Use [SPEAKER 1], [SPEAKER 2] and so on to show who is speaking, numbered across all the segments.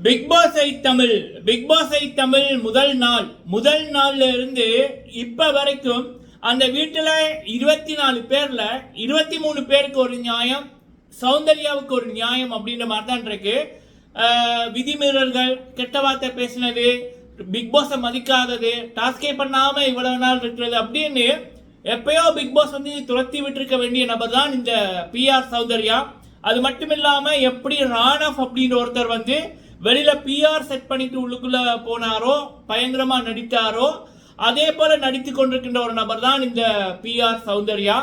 [SPEAKER 1] Big Boss ஐ Tamil Bigg Boss ஐ தமிழ் முதல் நாள். முதல் நாள்ல இருந்து இப்ப வரைக்கும் அந்த வீட்டில் இருபத்தி நாலு பேர்ல இருபத்தி மூணு பேருக்கு ஒரு நியாயம் சௌந்தர்யாவுக்கு ஒரு நியாயம் அப்படின்ற மாதிரி தான் இருக்கு விதிமீறல்கள் கெட்ட வார்த்தை பேசினது பிக் பாஸை மதிக்காதது டாஸ்கே பண்ணாம இவ்வளவு நாள் இருக்கிறது அப்படின்னு எப்பயோ பிக் பாஸ் வந்து துரத்தி விட்டுருக்க வேண்டிய நபர் தான் இந்த பிஆர் சௌந்தர்யா. அது மட்டும் இல்லாம எப்படி ராணவ் அப்படின்ற ஒருத்தர் வந்து வெளியில பிஆர் செட் பண்ணிட்டு உள்ளுக்குள்ள போனாரோ பயங்கரமா நடித்தாரோ அதே போல நடித்து கொண்டிருக்கின்ற ஒரு நபர் தான் இந்த பிஆர் சௌந்தர்யா.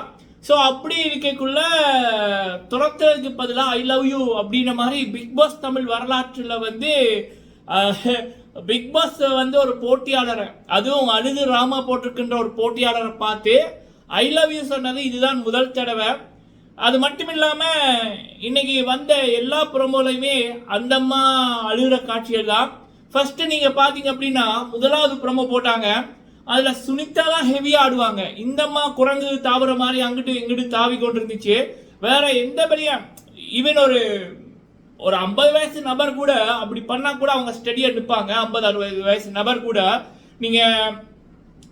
[SPEAKER 1] ஸோ அப்படி இருக்கக்குள்ள துரத்துறதுக்கு பதிலாக ஐ லவ் யூ அப்படின்ற மாதிரி பிக் பாஸ் தமிழ் வரலாற்றில் வந்து பிக் பாஸ் வந்து ஒரு போட்டியாளரை அதுவும் அழுது ராமா போட்டிருக்கின்ற ஒரு போட்டியாளரை பார்த்து ஐ லவ் யூ சொன்னது இதுதான் முதல் தடவை. அது மட்டும் இல்லாமல் இன்னைக்கு வந்த எல்லா ப்ரொமோலையுமே அந்தம்மா அழுகிற காட்சிகள் தான். ஃபர்ஸ்ட் நீங்க பாத்தீங்க அப்படின்னா முதலாவது ப்ரொமோ போட்டாங்க. அதில் சுனிதா தான் ஹெவியாக ஆடுவாங்க. இந்தம்மா குரங்கு தாவர மாதிரி அங்கிட்டு இங்கிட்டு தாவி கொண்டு இருந்துச்சு வேற எந்த பெரிய ஈவன் ஒரு ஒரு ஐம்பது வயசு நபர் கூட அப்படி பண்ணா கூட அவங்க ஸ்டடியாக நிற்பாங்க ஐம்பது அறுபது வயசு நபர் கூட. நீங்க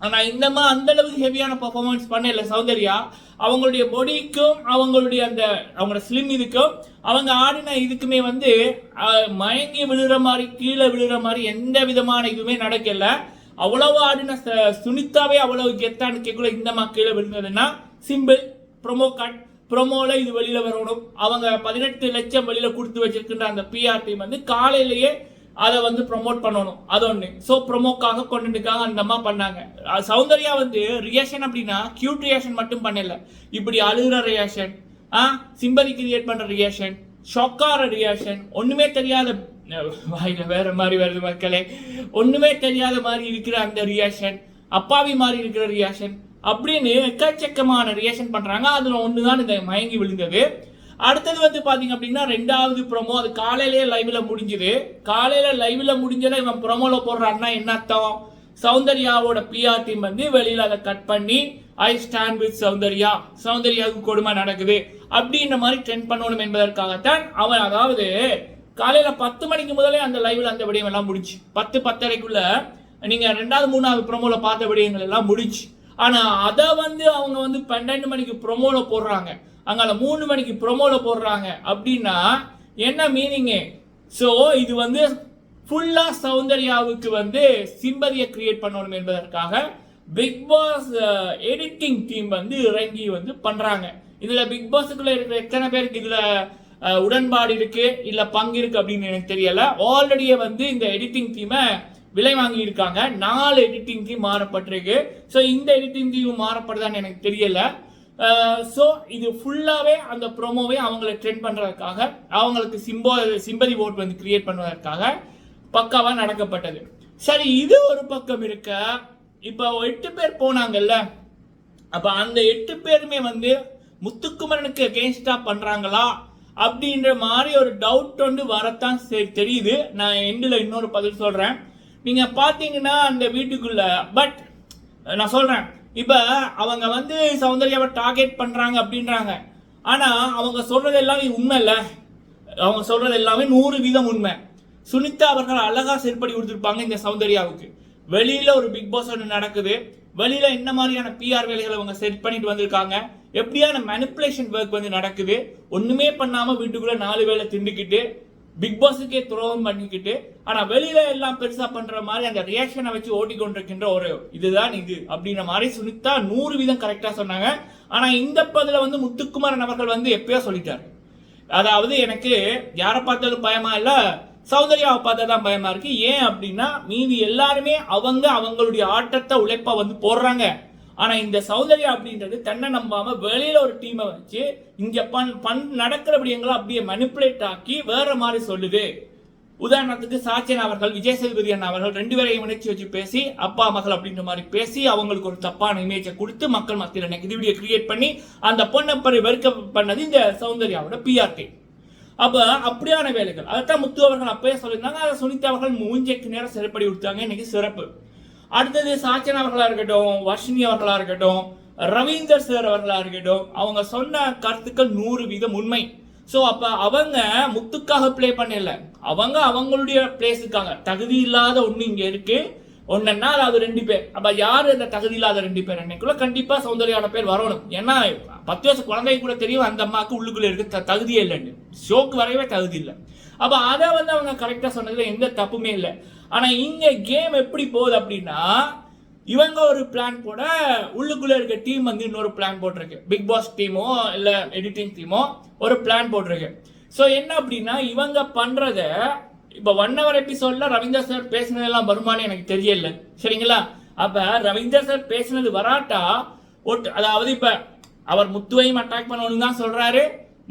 [SPEAKER 1] ஆனால் இந்தம்மா அந்தளவுக்கு அந்த அளவுக்கு ஹெவியான பர்ஃபார்மன்ஸ் பண்ணல சௌந்தர்யா. அவங்களுடைய பொடிக்கும் அவங்களுடைய அந்த அவங்களோட ஸ்லிம் இதுக்கும் அவங்க ஆடின இதுக்குமே வந்து மயங்கி விழுற மாதிரி கீழே விழுற மாதிரி எந்த விதமான இதுவுமே நடக்கல. அவ்வளவு ஆடின ச- சுனிதாவே அவ்வளவு கெத்தான்னு கேட்கல இந்த மாதிரி கீழே விழுந்ததுன்னா சிம்பிள் ப்ரோமோ கட் ப்ரோமோல இது வெளியில வரணும். அவங்க பதினெட்டு லட்சம் வெளியில கொடுத்து வச்சிருக்கின்ற அந்த பிஆர் டீம் வந்து காலையிலேயே அதை வந்து ப்ரோமோட் பண்ணணும். அது ஒன்று ஸோ ப்ரோமோக்காக கொண்டுக்காக அந்த அம்மா பண்ணாங்க. சௌந்தர்யா வந்து ரியாக்ஷன் அப்படின்னா கியூட் ரியாக்ஷன் மட்டும் பண்ணல. இப்படி அழுகிற ரியாக்ஷன் ஆ சிம்பதி கிரியேட் பண்ணுற ரியாக்ஷன் ஷாக்கார ரியாக்ஷன் ஒன்றுமே தெரியாத வாயில் வேற மாதிரி வருது மக்களே. ஒன்றுமே தெரியாத மாதிரி இருக்கிற அந்த ரியாக்ஷன் அப்பாவி மாதிரி இருக்கிற ரியாக்ஷன் அப்படின்னு எக்கச்சக்கமான ரியாக்ஷன் பண்ணுறாங்க அதில் ஒன்று தான் இந்த மயங்கி விழுந்தது. அடுத்தது வந்து பார்த்தீங்க அப்படின்னா ரெண்டாவது ப்ரோமோ அது காலையிலேயே லைவில் முடிஞ்சுது. காலையில் லைவில் முடிஞ்சதை இவன் ப்ரோமோல போடுறான்னா என்ன அர்த்தம்? சௌந்தர்யாவோட பிஆர் டீம் வந்து வெளியில் அதை கட் பண்ணி ஐ ஸ்டாண்ட் வித் சௌந்தர்யா. சௌந்தர்யாவுக்கு கொடுமை நடக்குது. அப்படின்ற மாதிரி ட்ரெண்ட் பண்ணணும் என்பதற்காகத்தான் அவன் அதாவது காலையில் பத்து மணிக்கு முதலே அந்த லைவில் அந்த விடயம் எல்லாம் முடிச்சு பத்து பத்தரைக்குள்ள நீங்கள் ரெண்டாவது மூணாவது ப்ரோமோல பார்த்த விடயங்கள் எல்லாம் முடிச்சு ஆனால் அதை வந்து அவங்க வந்து பன்னெண்டு மணிக்கு ப்ரொமோவில் போடுறாங்க. அங்கால மூணு மணிக்கு ப்ரொமோவில் போடுறாங்க. அப்படின்னா என்ன மீனிங்கு ஸோ இது வந்து ஃபுல்லாக சௌந்தர்யாவுக்கு வந்து சிம்பதியை கிரியேட் பண்ணணும் என்பதற்காக பிக் பாஸ் எடிட்டிங் டீம் வந்து இறங்கி வந்து பண்ணுறாங்க இதில் பிக் பாஸுக்குள்ளே இருக்கிற எத்தனை பேருக்கு இதில் உடன்பாடு இருக்குது இல்லை பங்கு இருக்குது அப்படின்னு எனக்கு தெரியலை. ஆல்ரெடியே வந்து இந்த எடிட்டிங் டீமை விலை வாங்கியிருக்காங்க. நாலு எடிட்டிங் டீம் மாறப்பட்டிருக்கு. ஸோ இந்த எடிட்டிங் டீம் மாறப்படுதான்னு எனக்கு தெரியலை. ஸோ இது ஃபுல்லாகவே அந்த ப்ரோமோவே அவங்கள ட்ரெண்ட் பண்ணுறதுக்காக அவங்களுக்கு சிம்போ சிம்பதி ஓட் வந்து கிரியேட் பண்ணுவதற்காக பக்காவாக நடக்கப்பட்டது. சரி இது ஒரு பக்கம் இருக்க. இப்போ எட்டு பேர் போனாங்கல்ல. அப்போ அந்த எட்டு பேருமே வந்து முத்துக்குமரனுக்கு அகேன்ஸ்டாக பண்ணுறாங்களா அப்படின்ற மாதிரி ஒரு டவுட் வந்து வரத்தான் சரி தெரியுது. நான் எண்டில் இன்னொரு பதில் சொல்கிறேன் நீங்கள் பார்த்தீங்கன்னா அந்த வீட்டுக்குள்ள பட் நான் சொல்றேன். இப்போ அவங்க வந்து சௌந்தர்யாவை டார்கெட் பண்றாங்க அப்படின்றாங்க. ஆனா அவங்க சொல்றது எல்லாமே உண்மை இல்லை. அவங்க சொல்றது எல்லாமே நூறு வீதம் உண்மை. சுனிதா அவர்கள் அழகா செருப்படி கொடுத்துருப்பாங்க இந்த சௌந்தர்யாவுக்கு. வெளியில ஒரு பிக் பாஸ் ஒன்று நடக்குது. வெளியில என்ன மாதிரியான பிஆர் வேலைகளை அவங்க செட் பண்ணிட்டு வந்திருக்காங்க? எப்படியான மேனிப்புலேஷன் ஒர்க் வந்து நடக்குது? ஒண்ணுமே பண்ணாம வீட்டுக்குள்ள நாலு வேளை திண்டுக்கிட்டு பிக் பாஸுக்கே துரோகம் பண்ணிக்கிட்டு ஆனால் வெளியில எல்லாம் பெருசா பண்ற மாதிரி அந்த ரியாக்ஷனை வச்சு ஓட்டிக்கொண்டிருக்கின்ற ஒரு இதுதான் இது அப்படின்ற மாதிரி சுனிதா நூறு வீதம் கரெக்டா சொன்னாங்க. ஆனா இந்த பதில வந்து முத்துக்குமாரன் அவர்கள் வந்து எப்பயோ சொல்லிட்டார். அதாவது எனக்கு யாரை பார்த்தாலும் பயமா இல்ல சௌந்தர்யாவை பார்த்தா தான் பயமா இருக்கு. ஏன் அப்படின்னா மீதி எல்லாருமே அவங்க அவங்களுடைய ஆட்டத்தை உழைப்பா வந்து போடுறாங்க. ஆனால் இந்த சௌந்தர்யா அப்படின்றது தன்னை நம்பாமல் வெளியில் ஒரு டீமை வச்சு இங்கே பண் பண் நடக்கிற விடயங்களை அப்படியே மனிப்புலேட் ஆக்கி வேற மாதிரி சொல்லுது. உதாரணத்துக்கு சாச்சன் அவர்கள் விஜய் சேதுபதி அண்ணா அவர்கள் ரெண்டு பேரையும் இணைச்சி வச்சு பேசி அப்பா மகள் அப்படின்ற மாதிரி பேசி அவங்களுக்கு ஒரு தப்பான இமேஜை கொடுத்து மக்கள் மத்தியில் நெகட்டிவிட்டியை கிரியேட் பண்ணி அந்த பொண்ணை பரி வெறுக்க பண்ணது இந்த சௌந்தர்யாவோட பிஆர்டி அப்போ அப்படியான வேலைகள். அதைத்தான் முத்து அவர்கள் அப்பயே சொல்லியிருந்தாங்க. அதை சுனிதா அவர்கள் மூஞ்சைக்கு நேரம் சிறப்படி கொடுத்தாங்க. இன்னைக்கு சிறப்பு. அடுத்தது சாச்சன் அவர்களாக இருக்கட்டும் வர்ஷினி அவர்களாக இருக்கட்டும் ரவீந்தர் சார் அவர்களாக இருக்கட்டும் அவங்க சொன்ன கருத்துக்கள் நூறு வீதம் உண்மை. ஸோ அப்போ அவங்க முத்துக்காக ப்ளே பண்ணல. அவங்க அவங்களுடைய பிளேஸுக்காக தகுதி இல்லாத ஒன்று இங்கே இருக்கு. ஒன்னுன்னா அது ரெண்டு பேர். அப்போ யார் இந்த தகுதி இல்லாத ரெண்டு பேர்? அன்னைக்குள்ள கண்டிப்பாக சௌந்தர்யான பேர் வரணும். ஏன்னா பத்து வருஷம் குழந்தைக்கு கூட தெரியும் அந்த அம்மாவுக்கு உள்ளுக்குள்ளே இருக்க தகுதியே இல்லைன்னு. ஷோக்கு வரவே தகுதி இல்லை. அப்போ அதை வந்து அவங்க கரெக்டாக சொன்னதில் எந்த தப்புமே இல்லை. ஆனால் இங்கே கேம் எப்படி போகுது அப்படின்னா இவங்க ஒரு பிளான் போட உள்ளுக்குள்ளே இருக்க டீம் வந்து இன்னொரு பிளான் போட்டிருக்கு. பிக் பாஸ் டீமோ இல்லை எடிட்டிங் டீமோ ஒரு பிளான் போட்டிருக்கு. ஸோ என்ன அப்படின்னா இவங்க பண்ணுறத இப்போ ஒன் ஹவர் எபிசோடில் ரவீந்தர் சார் பேசினதெல்லாம் வருமானு எனக்கு தெரியல. சரிங்களா? அப்போ ரவீந்தர் சார் பேசினது வராட்டா ஒட்டு அதாவது இப்போ அவர் முத்துவையும் அட்டாக் பண்ணணும்னு தான் சொல்கிறாரு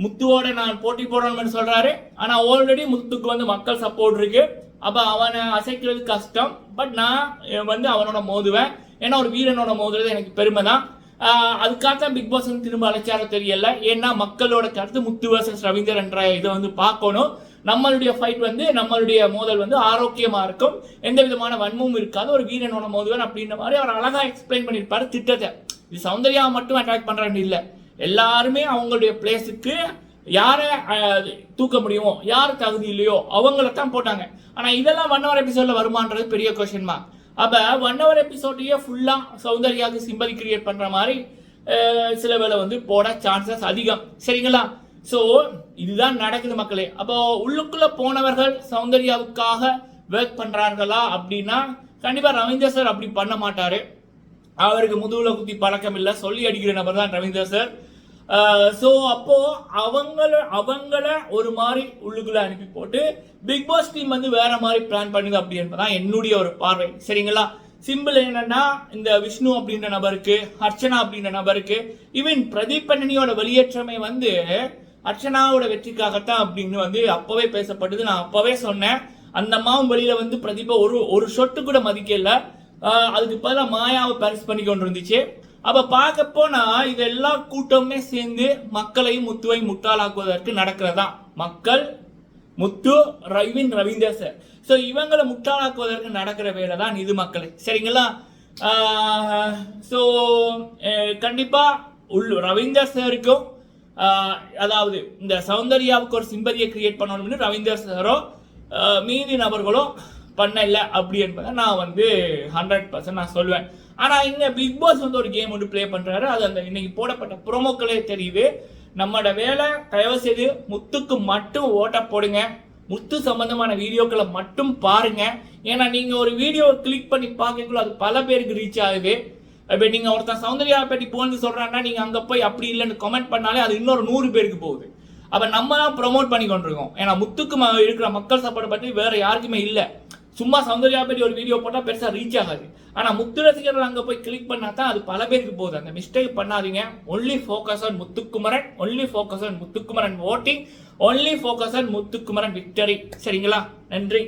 [SPEAKER 1] முத்துவோட நான் போட்டி போடணும்னு சொல்கிறாரு ஆனால் ஆல்ரெடி முத்துக்கு வந்து மக்கள் சப்போர்ட் இருக்குது அப்போ அவனை அசைக்கிறது கஷ்டம். பட் நான் வந்து அவனோட மோதுவேன். ஏன்னா ஒரு வீரனோட மோதுறது எனக்கு பெருமை தான் ஆஹ், அதுக்காக தான் பிக் பாஸ் வந்து திரும்ப அழைச்சாரோ தெரியல. ஏன்னா மக்களோட கருத்து முத்து வர்சஸ் ரவீந்தர் என்ற இதை வந்து பார்க்கணும். நம்மளுடைய ஃபைட் வந்து நம்மளுடைய மோதல் வந்து ஆரோக்கியமாக இருக்கும். எந்த விதமான வன்மமும் இருக்காது. ஒரு வீரனோட மோதுவன் அப்படின்ற மாதிரி அவர் அழகாக எக்ஸ்பிளைன் பண்ணியிருப்பாரு திட்டத்தை. இது சௌந்தர்யா மட்டும் அட்டாக் பண்றேன்னு இல்லை. எல்லாருமே அவங்களுடைய பிளேஸுக்கு யாரை தூக்க முடியுமோ யார் தகுதி இல்லையோ அவங்கள தான் போட்டாங்க. ஆனால் இதெல்லாம் ஒன் ஹவர் எபிசோட்ல பெரிய கொஷின் மார்க் அப்போ ஒன் ஹவர் எபிசோட்டையே ஃபுல்லாக சௌந்தர்யாவுக்கு சிம்பதி கிரியேட் பண்ணுற மாதிரி சில வேலை வந்து போட சான்சஸ் அதிகம். சரிங்களா? ஸோ இதுதான் நடக்குது மக்களே. அப்போ உள்ளுக்குள்ளே போனவர்கள் சௌந்தர்யாவுக்காக ஒர்க் பண்ணுறார்களா அப்படின்னா கண்டிப்பாக ரவீந்தர் சார் அப்படி பண்ண மாட்டார். அவருக்கு முதுகுல குத்தி பழக்கம் இல்லை. சொல்லி அடிக்கிற நபர் தான் ரவீந்தர் சார் ஸோ அப்போ அவங்கள அவங்கள ஒரு மாதிரி உள்ளுக்குள்ள அனுப்பி போட்டு பிக் பாஸ் டீம் வந்து வேற மாதிரி பிளான் பண்ணுது அப்படி என்பதான் என்னுடைய ஒரு பார்வை. சரிங்களா? சிம்பிள் என்னன்னா இந்த விஷ்ணு அப்படின்ற நபருக்கு அர்ச்சனா அப்படின்ற நபருக்கு ஈவன் பிரதீப் பண்ணனியோட வெளியேற்றமே வந்து அர்ச்சனாவோட வெற்றிக்காகத்தான் அப்படின்னு வந்து அப்பவே பேசப்பட்டது. நான் அப்பவே சொன்னேன். அந்த அம்மாவும் வெளியில வந்து பிரதீபா ஒரு ஒரு சொட்டு கூட மதிக்கல. அதுக்கு பதிலாக மாயாவை பரிசு பண்ணி கொண்டு இருந்துச்சு அப்ப பார்க்க போனா இதெல்லாம் கூட்டமே சேர்ந்து மக்களையும் முத்துவையும் முட்டாளாக்குவதற்கு நடக்கிறதா? மக்கள் முத்து ரவின் ரவீந்தர் சார் ஸோ இவங்களை முட்டாளாக்குவதற்கு நடக்கிற வேலை தான் இது மக்களை. சரிங்களா? ஸோ கண்டிப்பா உள் ரவீந்தர் சாருக்கும் அதாவது இந்த சௌந்தர்யாவுக்கு ஒரு சிம்பதியை கிரியேட் பண்ணணும்னு ரவீந்தர் சாரோ மீதி நபர்களோ இல்லை அப்படி என்பதை நான் வந்து ஹண்ட்ரட் பர்சன்ட் நான் சொல்லுவேன் ஆனால் இங்கே பிக் பாஸ் வந்து ஒரு கேம் வந்து ப்ளே பண்ணுறாரு அது அந்த இன்னைக்கு போடப்பட்ட ப்ரோமோக்களே தெரியுது. நம்மளோட வேலை தயவு செய்து முத்துக்கு மட்டும் ஓட்ட போடுங்க. முத்து சம்பந்தமான வீடியோக்களை மட்டும் பாருங்க. ஏன்னா நீங்க ஒரு வீடியோ கிளிக் பண்ணி பார்க்கக்குள்ள அது பல பேருக்கு ரீச் ஆகுது. இப்போ நீங்க ஒருத்தன் சௌந்தர்யா பற்றி போன்னு சொல்றாங்கன்னா நீங்க அங்க போய் அப்படி இல்லைன்னு கமெண்ட் பண்ணாலே அது இன்னொரு நூறு பேருக்கு போகுது. அப்ப நம்ம தான் ப்ரொமோட் பண்ணி கொண்டிருக்கோம். ஏன்னா முத்துக்கு இருக்கிற மக்கள் சாப்பாடு பற்றி வேற யாருக்குமே இல்லை. சும்மா சௌந்தர்யா பற்றி ஒரு வீடியோ போட்டால் பெருசாக ரீச் ஆகாது. ஆனால் முத்து ரசிகர்கள் அங்கே போய் கிளிக் பண்ணால் தான் அது பல பேருக்கு போகுது. அந்த மிஸ்டேக் பண்ணாதீங்க. Only focus on Muthukumaran. Only focus on Muthukumaran voting only focus on Muthukumaran victory சரிங்களா? நன்றி.